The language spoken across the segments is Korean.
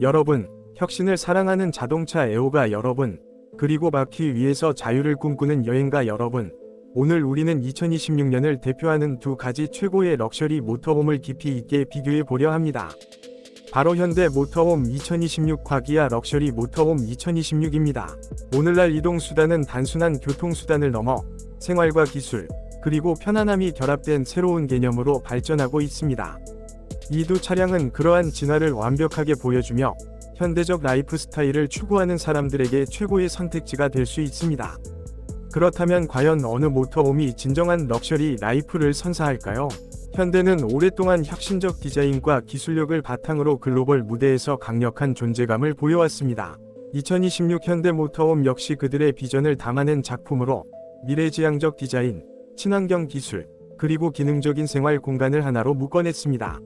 여러분, 혁신을 사랑하는 자동차 애호가 여러분, 그리고 바퀴 위에서 자유를 꿈꾸는 여행가 여러분, 오늘 우리는 2026년을 대표하는 두 가지 최고의 럭셔리 모터홈을 깊이 있게 비교해 보려 합니다. 바로 현대 모터홈 2026 과기아 럭셔리 모터홈 2026입니다. 오늘날 이동 수단은 단순한 교통 수단을 넘어 생활과 기술, 그리고 편안함이 결합된 새로운 개념으로 발전하고 있습니다. 이 두 차량은 그러한 진화를 완벽하게 보여주며 현대적 라이프 스타일을 추구하는 사람들에게 최고의 선택지가 될 수 있습니다. 그렇다면 과연 어느 모터홈이 진정한 럭셔리 라이프를 선사할까요? 현대는 오랫동안 혁신적 디자인과 기술력을 바탕으로 글로벌 무대에서 강력한 존재감을 보여왔습니다. 2026 현대 모터홈 역시 그들의 비전을 담아낸 작품으로 미래지향적 디자인, 친환경 기술, 그리고 기능적인 생활 공간을 하나로 묶어냈습니다.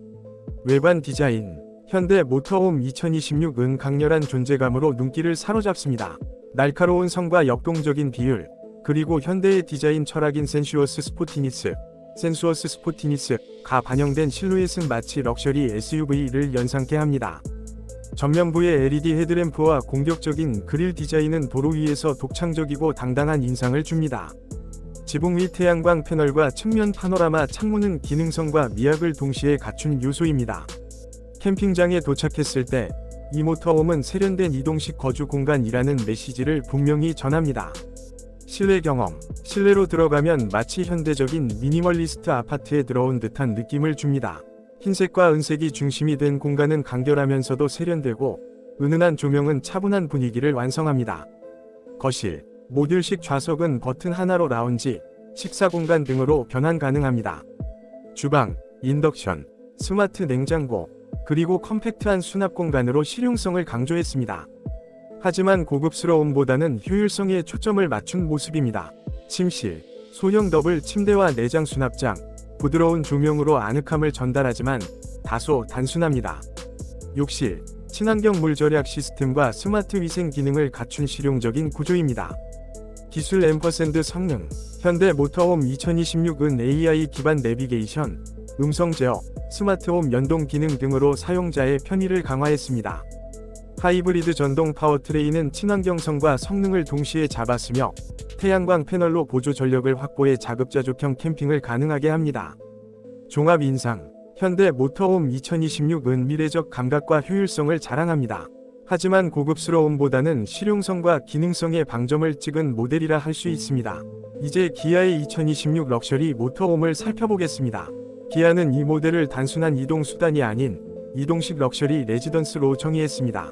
외관 디자인 현대 모터홈 2026은 강렬한 존재감으로 눈길을 사로잡습니다. 날카로운 성과 역동적인 비율, 그리고 현대의 디자인 철학인 센슈어스 스포티니스, 센수어스 스포티니스가 반영된 실루엣은 마치 럭셔리 SUV를 연상케 합니다. 전면부의 LED 헤드램프와 공격적인 그릴 디자인은 도로 위에서 독창적이고 당당한 인상을 줍니다. 지붕 위 태양광 패널과 측면 파노라마 창문은 기능성과 미학을 동시에 갖춘 요소입니다. 캠핑장에 도착했을 때 이 모터홈은 세련된 이동식 거주 공간이라는 메시지를 분명히 전합니다. 실내 경험. 실내로 들어가면 마치 현대적인 미니멀리스트 아파트에 들어온 듯한 느낌을 줍니다. 흰색과 은색이 중심이 된 공간은 간결하면서도 세련되고 은은한 조명은 차분한 분위기를 완성합니다. 거실. 모듈식 좌석은 버튼 하나로 라운지, 식사 공간 등으로 변환 가능합니다. 주방, 인덕션, 스마트 냉장고, 그리고 컴팩트한 수납 공간으로 실용성을 강조했습니다. 하지만 고급스러움보다는 효율성에 초점을 맞춘 모습입니다. 침실, 소형 더블 침대와 내장 수납장, 부드러운 조명으로 아늑함을 전달하지만 다소 단순합니다. 욕실, 친환경 물 절약 시스템과 스마트 위생 기능을 갖춘 실용적인 구조입니다. 기술 앰퍼샌드 성능, 현대 모터홈 2026은 AI 기반 내비게이션, 음성 제어, 스마트홈 연동 기능 등으로 사용자의 편의를 강화했습니다. 하이브리드 전동 파워트레인은 친환경성과 성능을 동시에 잡았으며 태양광 패널로 보조 전력을 확보해 자급자족형 캠핑을 가능하게 합니다. 종합 인상 현대 모터홈 2026은 미래적 감각과 효율성을 자랑합니다. 하지만 고급스러움보다는 실용성과 기능성의 방점을 찍은 모델이라 할 수 있습니다. 이제 기아의 2026 럭셔리 모터홈을 살펴보겠습니다. 기아는 이 모델을 단순한 이동 수단이 아닌 이동식 럭셔리 레지던스로 정의했습니다.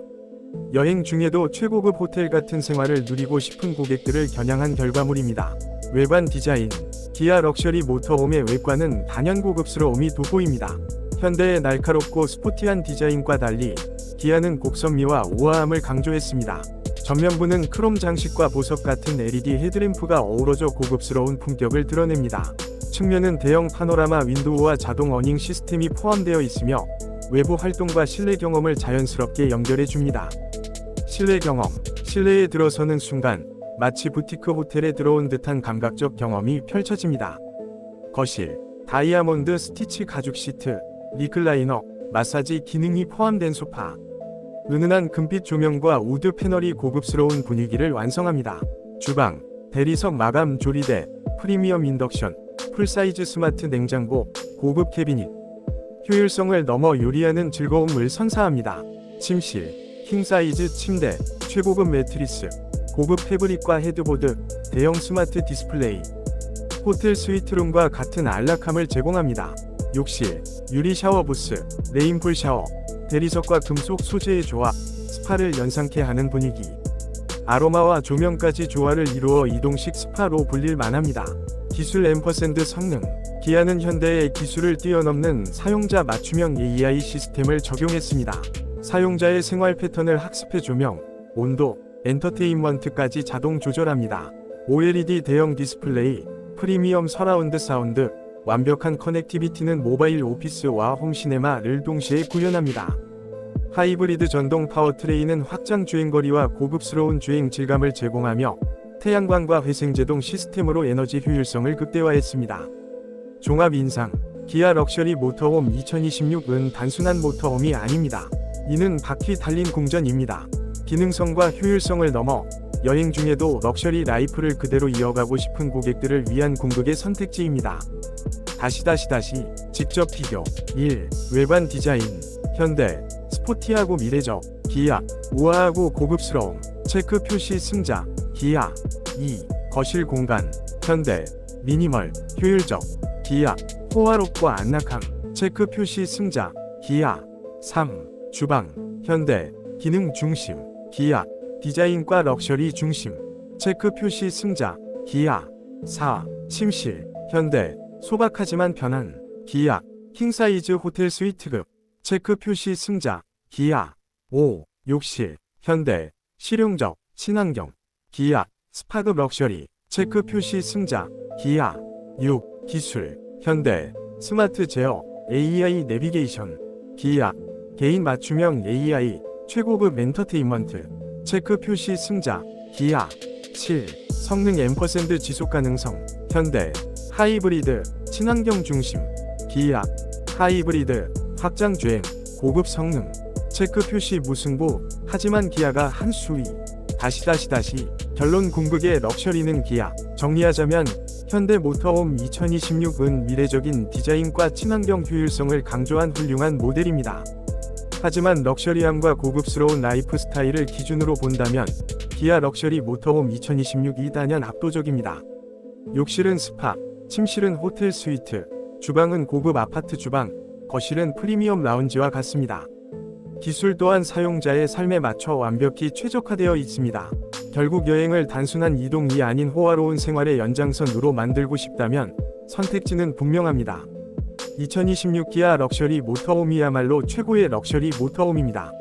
여행 중에도 최고급 호텔 같은 생활을 누리고 싶은 고객들을 겨냥한 결과물입니다. 외관 디자인 기아 럭셔리 모터홈의 외관은 단연 고급스러움이 돋보입니다. 현대의 날카롭고 스포티한 디자인과 달리 기아는 곡선미와 우아함을 강조했습니다. 전면부는 크롬 장식과 보석 같은 LED 헤드램프가 어우러져 고급스러운 품격을 드러냅니다. 측면은 대형 파노라마 윈도우와 자동 어닝 시스템이 포함되어 있으며 외부 활동과 실내 경험을 자연스럽게 연결해 줍니다. 실내 경험. 실내에 들어서는 순간 마치 부티크 호텔에 들어온 듯한 감각적 경험이 펼쳐집니다. 거실. 다이아몬드 스티치 가죽 시트, 리클라이너, 마사지 기능이 포함된 소파. 은은한 금빛 조명과 우드 패널이 고급스러운 분위기를 완성합니다. 주방. 대리석 마감 조리대, 프리미엄 인덕션, 풀사이즈 스마트 냉장고, 고급 캐비닛. 효율성을 넘어 요리하는 즐거움을 선사합니다. 침실, 킹사이즈 침대, 최고급 매트리스, 고급 패브릭과 헤드보드, 대형 스마트 디스플레이. 호텔 스위트룸과 같은 안락함을 제공합니다. 욕실, 유리 샤워 부스, 레인풀 샤워, 대리석과 금속 소재의 조화, 스파를 연상케 하는 분위기. 아로마와 조명까지 조화를 이루어 이동식 스파로 불릴 만합니다. 기술 앰퍼샌드 성능 기아는 현대의 기술을 뛰어넘는 사용자 맞춤형 AI 시스템을 적용했습니다. 사용자의 생활 패턴을 학습해 조명, 온도, 엔터테인먼트까지 자동 조절합니다. OLED 대형 디스플레이, 프리미엄 서라운드 사운드, 완벽한 커넥티비티는 모바일 오피스와 홈시네마를 동시에 구현합니다. 하이브리드 전동 파워트레인은 확장 주행거리와 고급스러운 주행 질감을 제공하며 태양광과 회생제동 시스템으로 에너지 효율성을 극대화했습니다. 종합 인상 기아 럭셔리 모터홈 2026은 단순한 모터홈이 아닙니다. 이는 바퀴 달린 궁전입니다. 기능성과 효율성을 넘어 여행 중에도 럭셔리 라이프를 그대로 이어가고 싶은 고객들을 위한 궁극의 선택지입니다. 다시 다시 다시 직접 비교 1. 외관 디자인 현대 스포티하고 미래적 기아 우아하고 고급스러움 체크 표시 승자 기아 2. 거실 공간 현대 미니멀 효율적 기아 호화롭고 안락함 체크 표시 승자 기아 3. 주방 현대 기능 중심 기아 디자인과 럭셔리 중심 체크 표시 승자 기아 4. 침실 현대 소박하지만 편한 기아 킹사이즈 호텔 스위트급 체크 표시 승자 기아 5. 욕실 현대 실용적 친환경 기아 스파급 럭셔리 체크 표시 승자 기아 6. 기술 현대 스마트 제어 AI 내비게이션 기아 개인 맞춤형 AI 최고급 엔터테인먼트 체크 표시 승자 기아 7. 성능 M% 지속 가능성 현대 하이브리드 친환경 중심 기아 하이브리드 확장 주행 고급 성능 체크 표시 무승부 하지만 기아가 한 수위 다시 다시 다시 결론 궁극의 럭셔리는 기아 정리하자면 현대 모터홈 2026은 미래적인 디자인과 친환경 효율성을 강조한 훌륭한 모델입니다. 하지만 럭셔리함과 고급스러운 라이프 스타일을 기준으로 본다면 기아 럭셔리 모터홈 2026 2단연 압도적입니다. 욕실은 스파, 침실은 호텔 스위트, 주방은 고급 아파트 주방, 거실은 프리미엄 라운지와 같습니다. 기술 또한 사용자의 삶에 맞춰 완벽히 최적화되어 있습니다. 결국 여행을 단순한 이동이 아닌 호화로운 생활의 연장선으로 만들고 싶다면 선택지는 분명합니다. 2026 기아 럭셔리 모터홈이야말로 최고의 럭셔리 모터홈입니다.